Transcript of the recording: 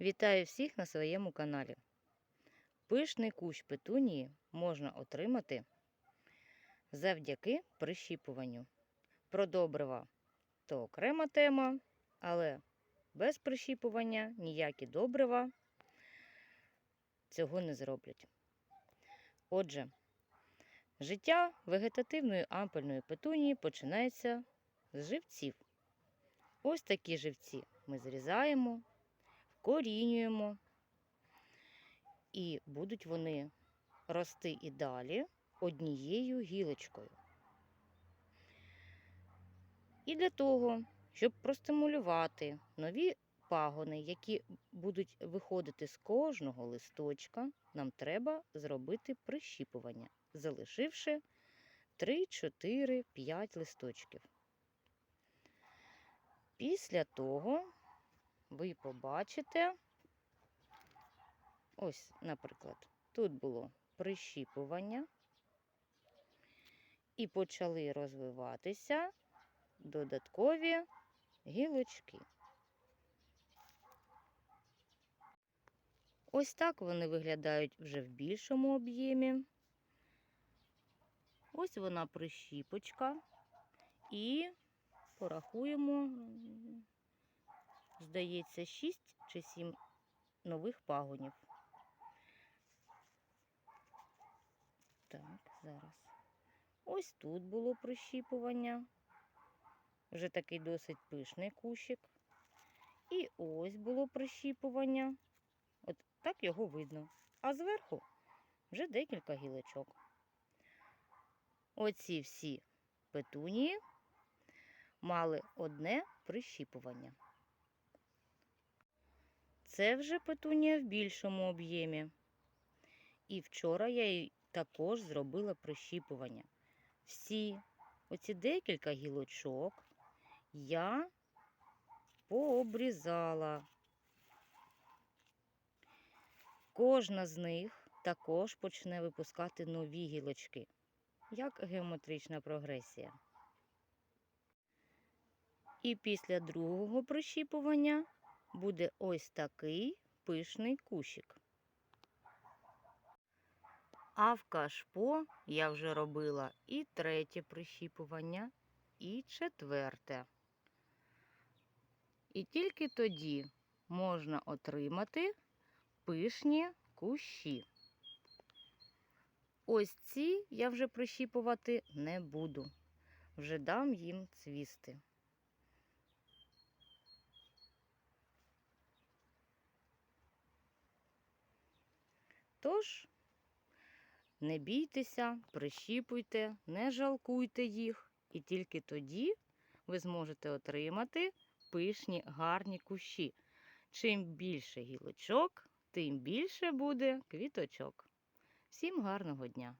Вітаю всіх на своєму каналі. Пишний кущ петунії можна отримати завдяки прищіпуванню. Про добрива то окрема тема, але без прищіпування ніякі добрива цього не зроблять. Отже, життя вегетативної ампельної петунії починається з живців. Ось такі живці ми зрізаємо, вкорінюємо, і будуть вони рости і далі однією гілочкою. І для того, щоб простимулювати нові пагони, які будуть виходити з кожного листочка, нам треба зробити прищіпування, залишивши 3, 4, 5 листочків. Після того ви побачите, ось, наприклад, тут було прищіпування, і почали розвиватися додаткові гілочки. Ось так вони виглядають вже в більшому об'ємі. Ось вона прищіпочка. І порахуємо, здається, 6 чи 7 нових пагонів. Так, зараз. Ось тут було прищіпування. Вже такий досить пишний кущик. І ось було прищіпування. От так його видно. А зверху вже декілька гілочок. Оці всі петунії мали одне прищіпування. Це вже петунія в більшому об'ємі. І вчора я їй також зробила прищіпування. Всі оці декілька гілочок я пообрізала. Кожна з них також почне випускати нові гілочки, як геометрична прогресія. І після другого прищіпування буде ось такий пишний кущик. А в кашпо я вже робила і третє прищіпування, і четверте. І тільки тоді можна отримати пишні кущі. Ось ці я вже прищіпувати не буду. Вже дам їм цвісти. Тож, не бійтеся, прищіпуйте, не жалкуйте їх, і тільки тоді ви зможете отримати пишні гарні кущі. Чим більше гілочок, тим більше буде квіточок. Всім гарного дня!